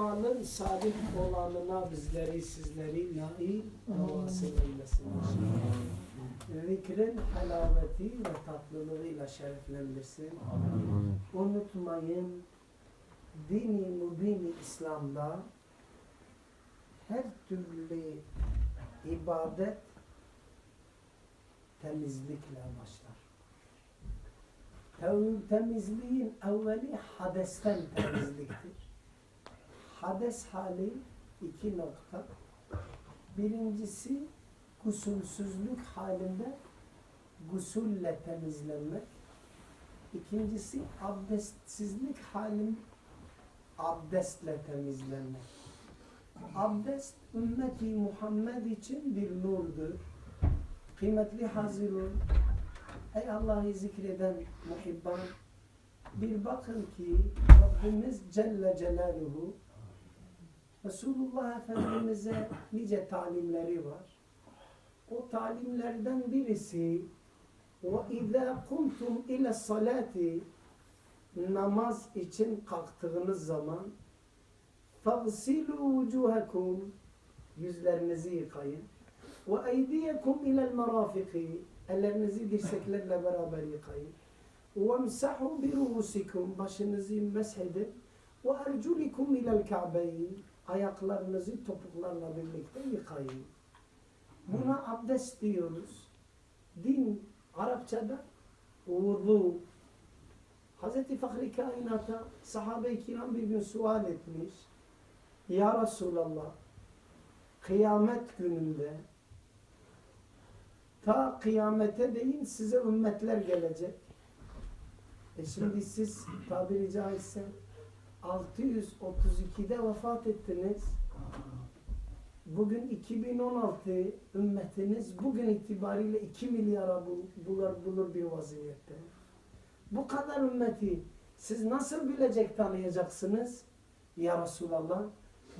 Kur'an'ın sadık olanına bizleri sizleri nail havası eylesin. Zikrin halaveti ve tatlılığıyla şereflendirsin. Unutmayın dini mübini İslam'da her türlü ibadet temizlikle başlar. Tem- Temizliğin evveli hadesten temizliktir. Hades hali iki nokta. Birincisi gusülsüzlük halinde gusülle temizlenmek. İkincisi abdestsizlik halinde abdestle temizlenmek. Abdest ümmeti Muhammed için bir nurdur. Kıymetli hazirun, ey Allah'ı zikreden muhibban, bir bakın ki Rabbimiz Celle Celaluhu Resulullah Efendimiz'e nice talimleri var. O talimlerden birisi وَاِذَا قُمْتُمْ اِلَى الصَّلَاةِ Namaz için kalktığınız zaman فَغْسِلُوا وُجُوهَكُمْ Yüzlerinizi yıkayın. وَاَيْدِيَكُمْ اِلَى الْمَرَافِقِ Ellerinizi dirseklerle beraber yıkayın. وَامْسَحُوا بِرُؤُسِكُمْ Başınızı meshedin. وَاَرْجُلِكُمْ اِلَى الْكَعْبَيْنِ Ayaklarınızı topuklarla birlikte yıkayın. Buna abdest diyoruz. Din Arapçada vudu. Hz. Fahri Kainat'a sahabe-i kiram bir gün sual etmiş. Ya Resulallah kıyamet gününde ta kıyamete değin size ümmetler gelecek. E şimdi siz tabiri caizse 632'de vefat ettiniz. Bugün 2016 ümmetiniz bugün itibariyle 2 milyara bul- bulur, bulur bir vaziyette. Bu kadar ümmeti siz nasıl bilecek tanıyacaksınız? Ya Resulallah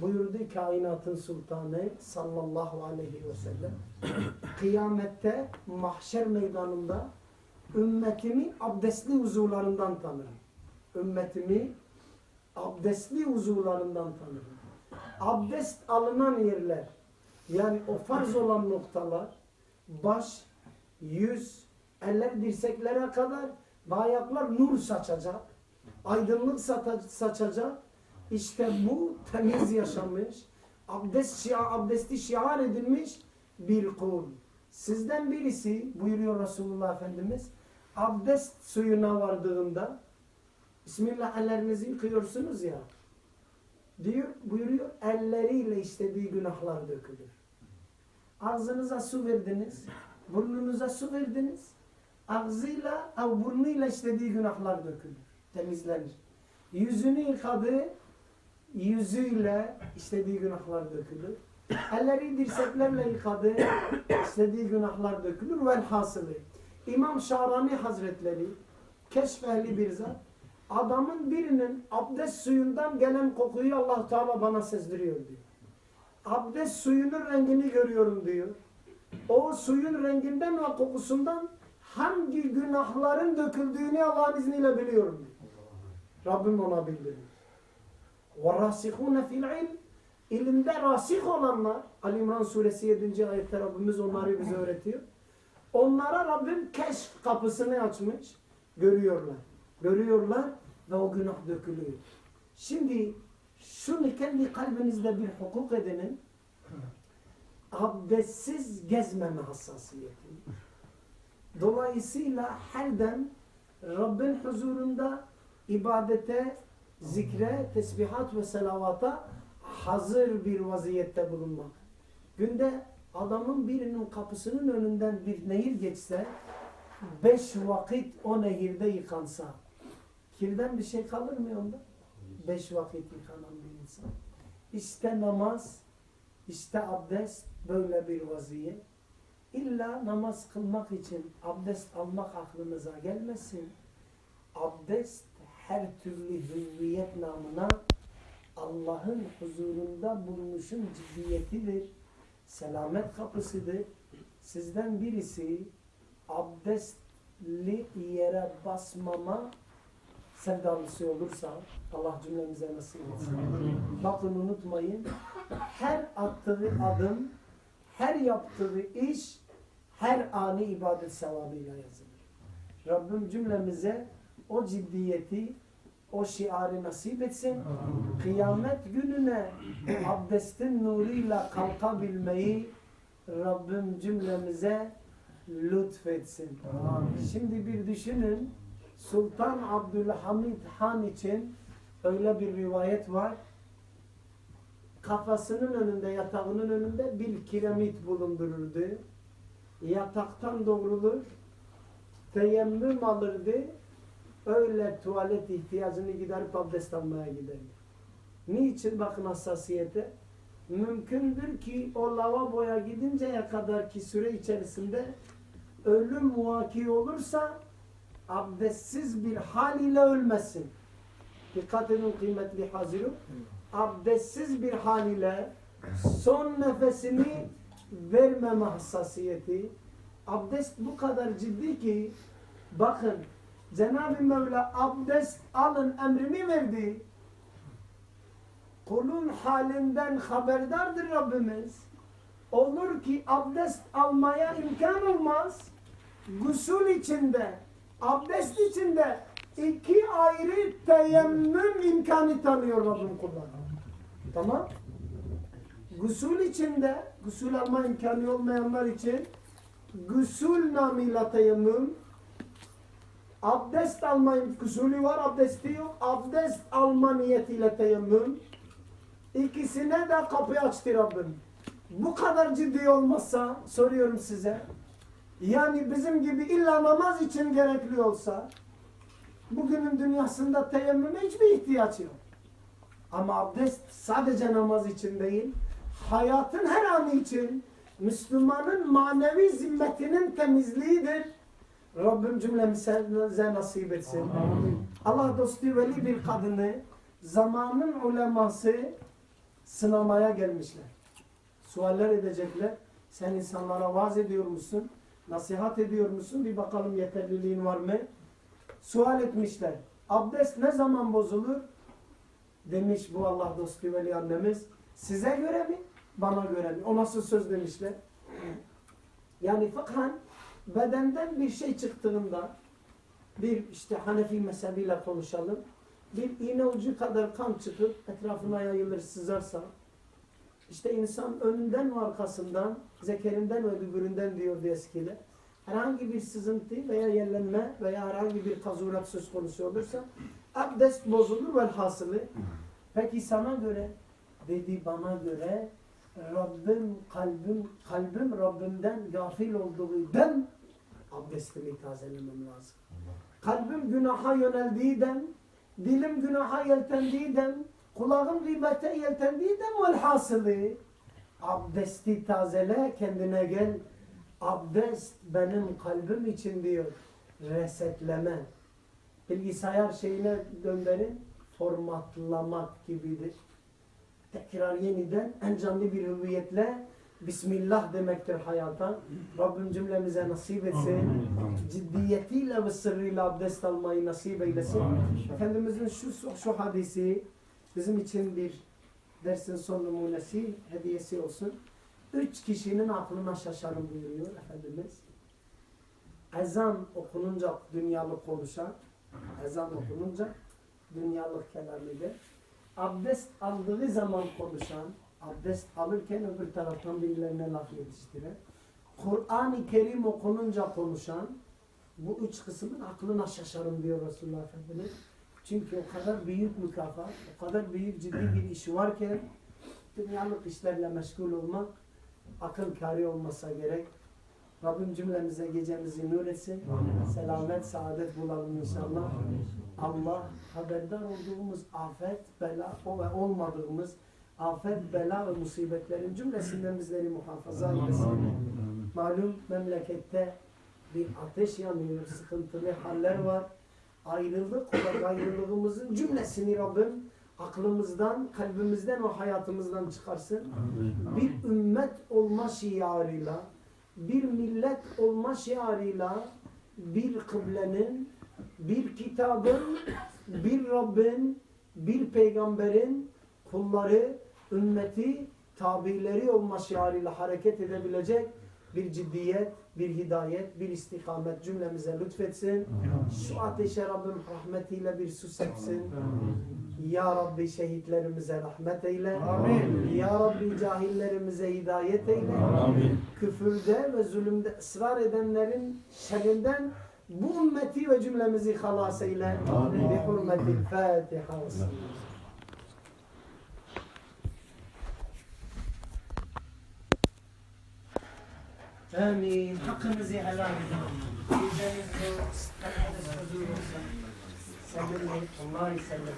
buyurdu kainatın sultanı sallallahu aleyhi ve sellem kıyamette mahşer meydanında ümmetimi abdestli uzuvlarından tanırım. Ümmetimi abdestli uzuvlarından tanırım. Abdest alınan yerler yani o farz olan noktalar baş, yüz, eller dirseklere kadar ve ayaklar nur saçacak. Aydınlık saçacak. İşte bu temiz yaşamış, abdest şia, abdesti şiar edilmiş bir kul. Sizden birisi buyuruyor Resulullah Efendimiz abdest suyuna vardığında Bismillah ellerinizi yıkıyorsunuz ya diyor, buyuruyor elleriyle işlediği günahlar dökülür. Ağzınıza su verdiniz, burnunuza su verdiniz, ağzıyla, av burnuyla işlediği günahlar dökülür, temizlenir. Yüzünü yıkadı, yüzüyle işlediği günahlar dökülür. Elleri dirseklerle yıkadı, işlediği günahlar dökülür. Velhasılı. İmam Şarani Hazretleri, keşfehli bir zat, adamın birinin abdest suyundan gelen kokuyu allah Teala bana sezdiriyor diyor. Abdest suyunun rengini görüyorum diyor. O suyun renginden ve kokusundan hangi günahların döküldüğünü Allah'ın izniyle biliyorum diyor. Rabbim ona bildiriyor. وَرَاسِخُونَ فِي الْعِلْمِ İlimde rasih olanlar, Ali İmran suresi 7. ayette Rabbimiz onları bize öğretiyor. Onlara Rabbim keşf kapısını açmış. Görüyorlar. Görüyorlar ve o günah dökülüyor. Şimdi şunu kendi kalbinizde bir hukuk edinin. Abdestsiz gezmeme hassasiyeti. Dolayısıyla her dem Rabbin huzurunda ibadete, zikre, tesbihat ve selavata hazır bir vaziyette bulunmak. Günde adamın birinin kapısının önünden bir nehir geçse, beş vakit o nehirde yıkansa, kirden bir şey kalır mı onda? Beş vakit yıkanan bir insan. İşte namaz, işte abdest böyle bir vaziyet. İlla namaz kılmak için abdest almak aklınıza gelmesin. Abdest her türlü hüviyet namına Allah'ın huzurunda bulunuşun ciddiyetidir. Selamet kapısıdır. Sizden birisi abdestli yere basmama sevdalısı olursa Allah cümlemize nasip etsin. Bakın unutmayın her attığı adım, her yaptığı iş her ani ibadet sevabıyla yazılır. Rabbim cümlemize o ciddiyeti, o şiarı nasip etsin. Kıyamet gününe abdestin nuruyla kalkabilmeyi Rabbim cümlemize lütfetsin. Şimdi bir düşünün. Sultan Abdülhamid Han için öyle bir rivayet var. Kafasının önünde, yatağının önünde bir kiremit bulundururdu. Yataktan doğrulur, teyemmüm alırdı. Öyle tuvalet ihtiyacını giderip abdest almaya giderdi. Niçin bakın hassasiyete? Mümkündür ki o lavaboya gidinceye kadar ki süre içerisinde ölüm muhaki olursa abdestsiz bir hal ile ölmesin. Dikkat edin kıymetli hazirun. Abdestsiz bir hal ile son nefesini vermeme hassasiyeti. Abdest bu kadar ciddi ki bakın Cenab-ı Mevla abdest alın emrini verdi. Kulun halinden haberdardır Rabbimiz. Olur ki abdest almaya imkan olmaz. Gusül içinde, abdest içinde iki ayrı teyemmüm imkanı tanıyor Rabbim kullarına. Tamam? Gusül içinde, gusül alma imkanı olmayanlar için gusül namıyla teyemmüm, abdest alma gusülü var, abdesti yok. Abdest alma niyetiyle teyemmüm. İkisine de kapı açtı Rabbim. Bu kadar ciddi olmazsa soruyorum size. Yani bizim gibi illa namaz için gerekli olsa bugünün dünyasında teyemmüme hiçbir ihtiyaç yok. Ama abdest sadece namaz için değil, hayatın her anı için Müslümanın manevi zimmetinin temizliğidir. Rabbim cümlemize nasip etsin. Allah dostu veli bir kadını zamanın uleması sınamaya gelmişler. Sualler edecekler. Sen insanlara vaaz ediyor musun? Nasihat ediyor musun? Bir bakalım yeterliliğin var mı? Sual etmişler. Abdest ne zaman bozulur? Demiş bu Allah dostu veli annemiz. Size göre mi? Bana göre mi? O nasıl söz demişler? Yani fıkhan bedenden bir şey çıktığında bir işte Hanefi mezhebiyle konuşalım. Bir iğne ucu kadar kan çıkıp etrafına yayılır sızarsa işte insan önünden ve arkasından zekerinden ve öbüründen diyordu eskiler. Herhangi bir sızıntı veya yerlenme veya herhangi bir kazurat söz konusu olursa abdest bozulur velhasılı. Peki sana göre dedi bana göre Rabbim kalbim kalbim Rabbimden gafil olduğundan abdestimi tazelemem lazım. Kalbim günaha yöneldiğinden, dilim günaha yeltendiğinden, kulağım gıybete yeltendiğinden velhasılı abdesti tazele kendine gel. Abdest benim kalbim için diyor. Resetleme. Bilgisayar şeyine dönmenin formatlamak gibidir. Tekrar yeniden en canlı bir hüviyetle Bismillah demektir hayata. Rabbim cümlemize nasip etsin. Ciddiyetiyle ve sırrıyla abdest almayı nasip eylesin. Efendimizin şu, şu hadisi bizim için bir dersin son numunesi, hediyesi olsun. Üç kişinin aklına şaşarım buyuruyor Efendimiz. Ezan okununca dünyalık konuşan, ezan okununca dünyalık kelamıdır. Abdest aldığı zaman konuşan, abdest alırken öbür taraftan birilerine laf yetiştiren, Kur'an-ı Kerim okununca konuşan, bu üç kısmın aklına şaşarım diyor Resulullah Efendimiz. Çünkü o kadar büyük mükafat, o kadar büyük ciddi bir işi varken dünyalık işlerle meşgul olmak akıl kâri olmasa gerek. Rabbim cümlemize gecemizi nur etsin. Selamet, saadet bulalım inşallah. Allah haberdar olduğumuz afet, bela ve olmadığımız afet, bela ve musibetlerin cümlesinden bizleri muhafaza eylesin. Malum memlekette bir ateş yanıyor, sıkıntılı haller var. Ayrılık ve ayrılığımızın cümlesini Rabbim aklımızdan, kalbimizden ve hayatımızdan çıkarsın. Bir ümmet olma şiarıyla, bir millet olma şiarıyla bir kıblenin, bir kitabın bir Rabbin, bir peygamberin kulları, ümmeti, tabileri olma şiarıyla hareket edebilecek bir ciddiyet, bir hidayet, bir istikamet cümlemize lütfetsin. Şu ateşe Rabbim rahmetiyle bir su sepsin. Ya Rabbi şehitlerimize rahmet eyle. Amin. Ya Rabbi cahillerimize hidayet eyle. Amin. Küfürde ve zulümde ısrar edenlerin şerrinden bu ümmeti ve cümlemizi halas eyle. Amin. Bi hurmetil Fatiha. Amin. Hakkınızı helal edin. Geceniz yok. Herkes huzur olsun. Sallallahu aleyhi ve sellem.